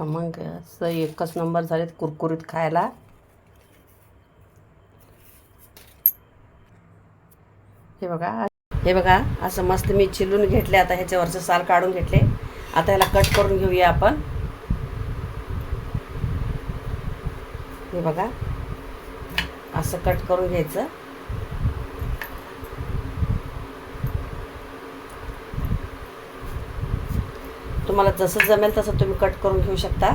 खमंग असं एकच नंबर झालेत कुरकुरीत खायला. हे बघा हे बघा असं मस्त मी चिलून घेतले आता ह्याच्यावरचं साल काढून घेतले. आता ह्याला कट करून घेऊया आपण. हे बघा असं कट करून घ्यायचं. तुम्हाला जसं जमेल तसं तुम्ही कट करून घेऊ शकता.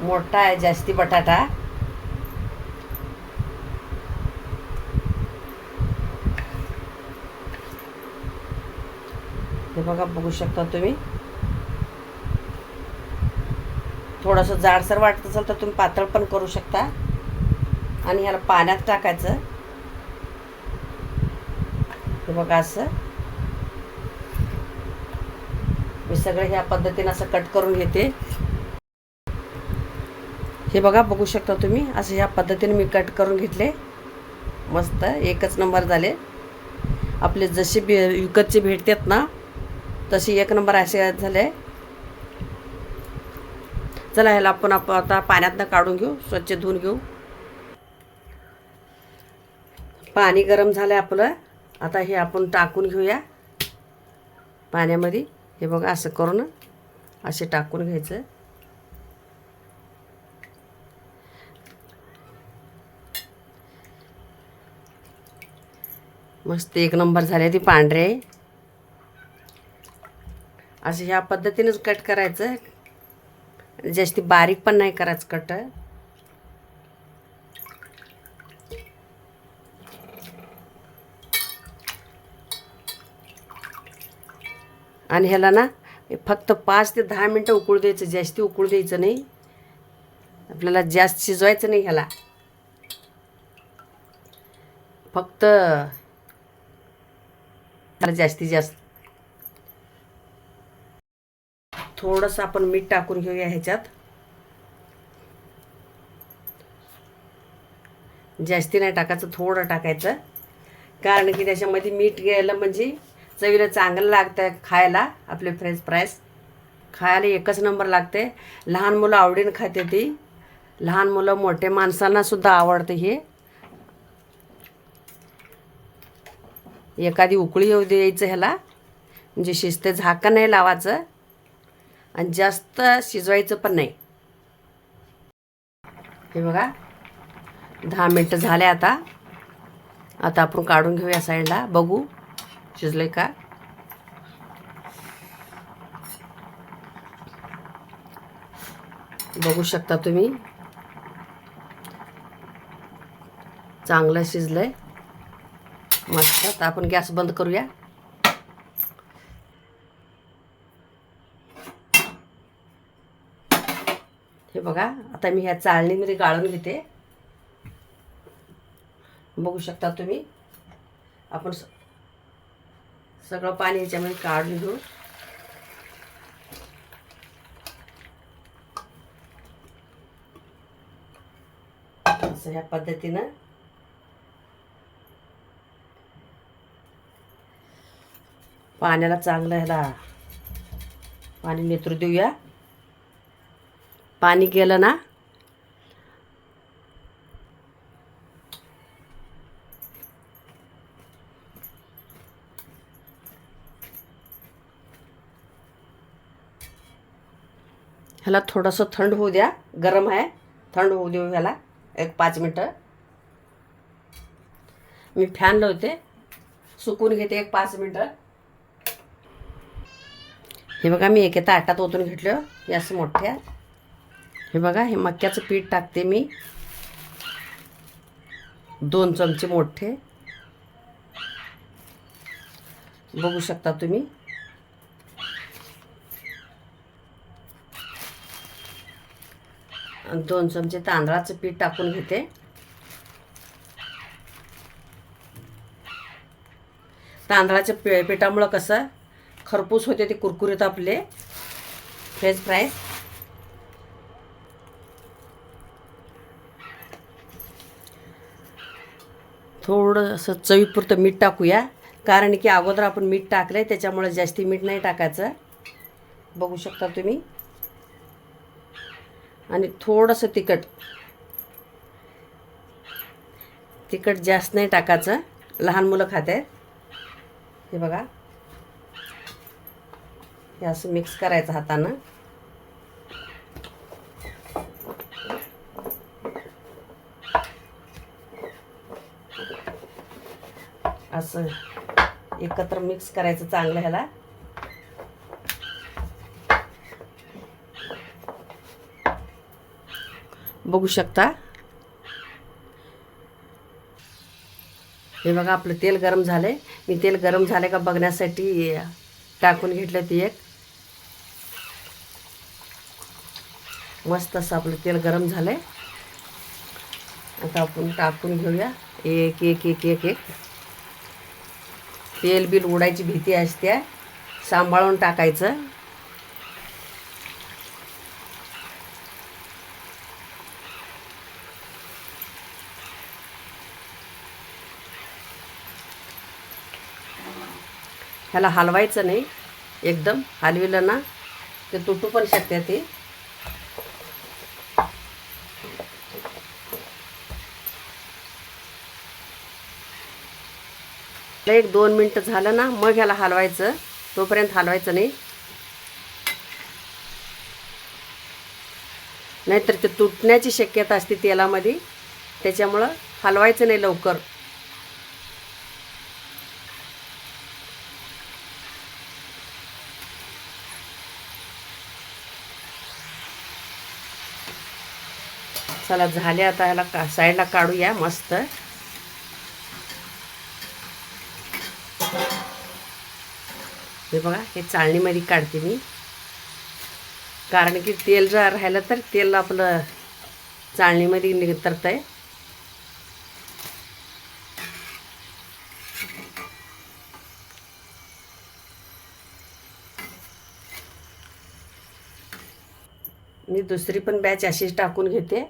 मोठा आहे जास्ती बटाटा. बघा बघू शकता तुम्ही. थोडंसं जाडसर वाटत असेल तर तुम्ही पातळ पण करू शकता. आणि ह्याला पाण्यात टाकायचं. हे बघा असं. मी सगळं ह्या पद्धतीने असं कट करून घेते. हे बघा बघू शकता तुम्ही. असं ह्या पद्धतीने मी कट करून घेतले. मस्त एकच नंबर झाले. आपले जसे बे विकतचे भेटतात ना तशी एक नंबर असे झाले. चला ह्याला आपण आपण आता पाण्यातनं काढून घेऊ स्वच्छ धुवून घेऊ. पाणी गरम झालं आहे आपलं. आता हे आपण टाकून घेऊया. पाण्यामध्ये. हे बघा असं करून असे टाकून घ्यायचं. मस्त एक नंबर झाले ती पांढरे. असं ह्या पद्धतीनेच कट करायचं. जास्ती बारीक पण नाही करायचं कट आणि ह्याला ना फक्त पाच ते दहा मिनटं उकळू द्यायचं जास्ती उकळू द्यायचं नाही. आपल्याला जास्त शिजवायचं नाही ह्याला. फक्त त्याला जास्तीत जास्त थोडंसं आपण मीठ टाकून घेऊया ह्याच्यात. जास्ती नाही टाकायचं थोडं टाकायचं. कारण की त्याच्यामध्ये मीठ गेलं म्हणजे चवीला चांगलं लागतं खायला आपले फ्रेंच फ्राईज खायला एकच नंबर लागते. लहान मुलं आवडीनं खाते ती. लहान मुलं मोठे माणसांनासुद्धा आवडते हे. एखादी उकळी येऊ द्यायचं ह्याला. म्हणजे शिस्त झाकण नाही लावायचं. आणि जास्त शिजवायचं पण नाही. हे बघा दहा मिनटं झाले आता. आता आपण काढून घेऊया साईडला बघू शिजले का? बघू शकता तुम्ही. चांगलं शिजलंय. मस्त. आपण गॅस बंद करूया. हे बघा आता मी ह्या चाळणीमध्ये गाळून घेते बघू शकता तुम्ही. आपण सगळं पाणी याच्यामध्ये काढून घेऊ. असं ह्या पद्धतीनं. पाण्याला चांगलं ह्याला पाणी नेतरू देऊया. पाणी गेलं ना? ह्याला थोडंसं थंड होऊ द्या. गरम आहे. थंड होऊ देऊ ह्याला. एक पाच मिनटं. मी फॅन लावते. सुकून घेते एक पाच मिनटं. हे बघा मी एके ताटात ओतून घेतलं. याच मोठ्या. हे बघा हे मक्याचं पीठ टाकते मी. दोन चमचे मोठे. बघू शकता तुम्ही. आणि दोन चमचे तांदळाचं पीठ टाकून घेते. तांदळाच्या पि पिठामुळं कसं खरपूस होते ते कुरकुरीत आपले. फ्रेंच फ्राईज थोडं असं चवीपुरतं मीठ टाकूया. कारण की अगोदर आपण मीठ टाकलं आहे त्याच्यामुळे जास्ती मीठ नाही टाकायचं. बघू शकता तुम्ही. आणि थोडंसं तिखट. तिखट जास्त नाही टाकायचं. लहान मुलं खात आहेत हे बघा. हे असं मिक्स करायचं हातानं असं एकत्र मिक्स करायचं चांगलं ह्याला. बघू शकता. हे बघा आपलं तेल गरम झालंय. मी तेल गरम झालं का बघण्यासाठी टाकून घेतलं ती एक. मस्त असं आपलं तेल गरम झालंय. आता आपण टाकून घेऊया. एक एक एक एक एक. तेल बिल उडायची भीती असते. सांभाळून टाकायचं. ह्याला हलवायचं नाही. एकदम हलविलं ना ते तुटू पण शकते ते. एक दोन मिनटं झालं ना मग ह्याला हलवायचं. तोपर्यंत हलवायचं नाही. नाहीतर ते तुटण्याची शक्यता असते तेलामध्ये. त्याच्यामुळं हलवायचं नाही लवकर. चला झाले आता ह्याला का साईडला काढूया मस्त. हे बघा हे चाळणीमध्ये काढते मी. कारण की तेल जर राहिलं तर तेल आपलं चाळणीमध्ये नितरत आहे मी दुसरी पण बॅच अशीच टाकून घेते.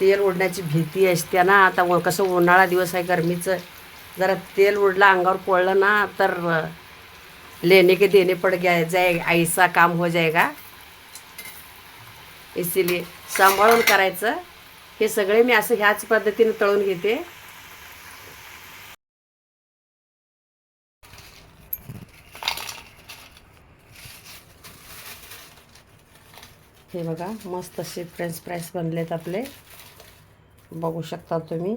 तेल उडण्याची भीती असते ना. आता कसं उन्हाळा दिवस आहे गरमीचं. जरा तेल उडलं अंगावर पडलं ना तर लेणे लेने के देने पड़ गया जाए ऐसा काम हो जाएगा इसीलिए सांभाळून करायचं. हे सगळे मी असं ह्याच पद्धतीने तळून घेते. हे बघा मस्त असे फ्रेंच फ्राईज बनलेत आपले. बघू शकता तुम्ही.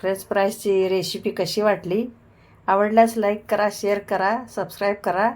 फ्रेंच फ्राईजची रेसिपी कशी वाटली? आवडल्यास लाईक करा शेअर करा सबस्क्राईब करा.